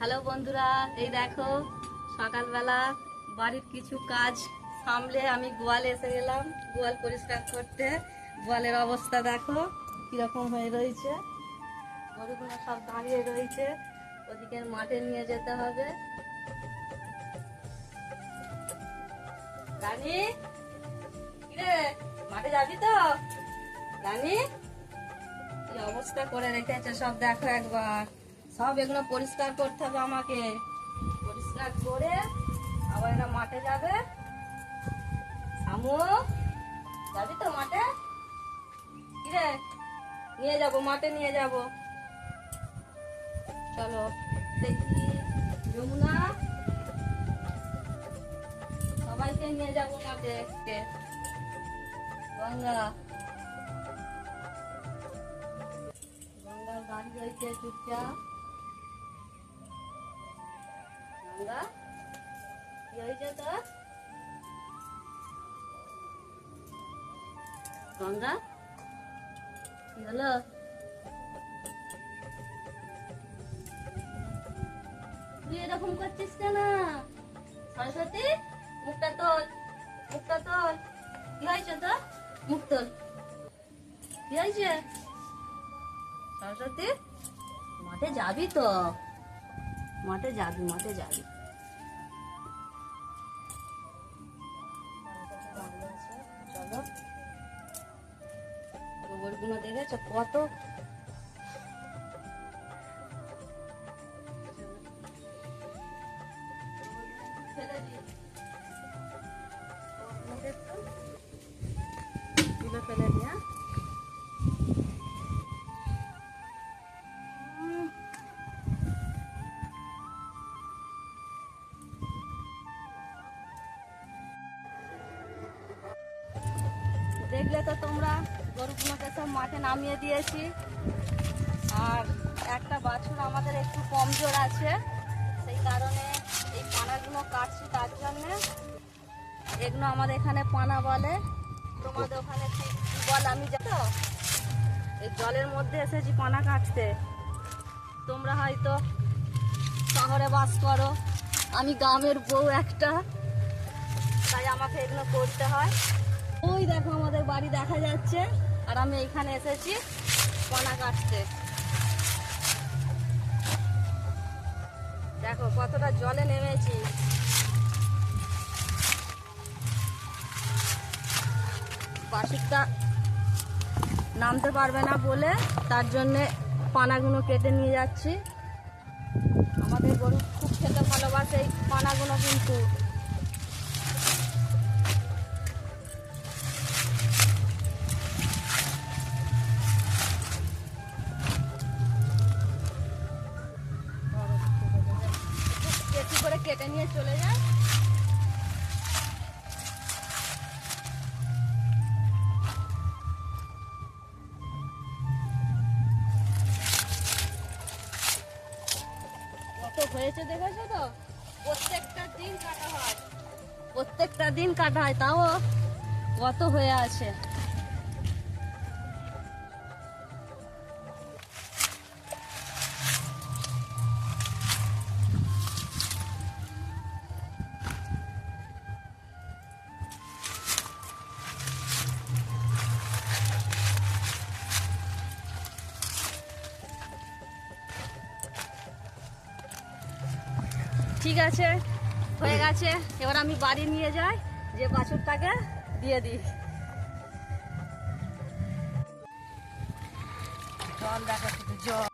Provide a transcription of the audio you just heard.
Hello বন্ধুরা, এই দেখো, সকালবেলা বাড়ির কিছু কাজ সামলে আমি গোয়ালে এসে গেলাম, গোয়াল পরিষ্কার করতে। গোয়ালের অবস্থা দেখো, কীরকম হয়ে রয়েছে। গরুগুলো সব দাঁড়িয়ে রয়েছে, ওদিকের মাঠে নিয়ে যেতে হবে। রানী, কিরে, মাঠে যাবি তো? রানী অবস্থা করে রেখেছে সব দেখো একবার। সব এগুলো পরিষ্কার করতে হবে আমাকে। পরিষ্কার করে আবার এরা মাঠে যাবে। সামু যাবি তো মাঠে? কিরে? নিয়ে যাব, মাঠে নিয়ে যাব। চলো, দেখি যমুনা। সবাইকে নিয়ে যাব মাঠে? গঙ্গা। গঙ্গার বাড়ি রয়েছে চুপচাপ। গঙ্গা কি তোর গঙ্গা কি হলো তুই এরকম করছিস কেন সরস্বতী মুখটা তোল মুখটা তোল কি হয়েছে তোর মুখ তোল কি হয়েছে সরস্বতী মাঠে যাবি তো মাঠে যাবি মাঠে যাবি চলো গোবরগুলো দেখেছ কত ফেলে দিই। দেখলে তো তোমরা গরুগুলোকে সব মাঠে নামিয়ে দিয়েছি। আর একটা বাছুর আমাদের একটু কমজোর আছে, সেই কারণে এই পানাগুলো কাটছি তার জন্যে। এগুলো আমাদের এখানে পানা বলে, তোমাদের ওখানে ঠিক বল আমি জানো এই জলের মধ্যে এসেছি পানা কাটতে। তোমরা হয়তো শহরে বাস করো, আমি গ্রামের বউ একটা, তাই আমাকে এগুলো করতে হয়। ওই দেখো আমাদের বাড়ি দেখা যাচ্ছে। আর আমি এখানে এসেছি কণা কাটতে। দেখো কতটা জলে নেমেছি। বাসিকটা নামতে পারবে না বলে তার জন্যে পানাগুলো কেটে নিয়ে যাচ্ছি। আমাদের গরু খুব খেতে ভালোবাসে এই পানাগুলো কিন্তু। কেটে নিয়ে চলে যায় হয়েছে দেখেছ তো? প্রত্যেকটা দিন কাটা হয়। প্রত্যেকটা দিন কাটা হয়, তাও কত হয়ে আছে। ঠিক আছে, হয়ে গেছে। এবার আমি বাড়ি নিয়ে যাই, যে বাছুরটাকে দিয়ে দিই। জল দেখা জল।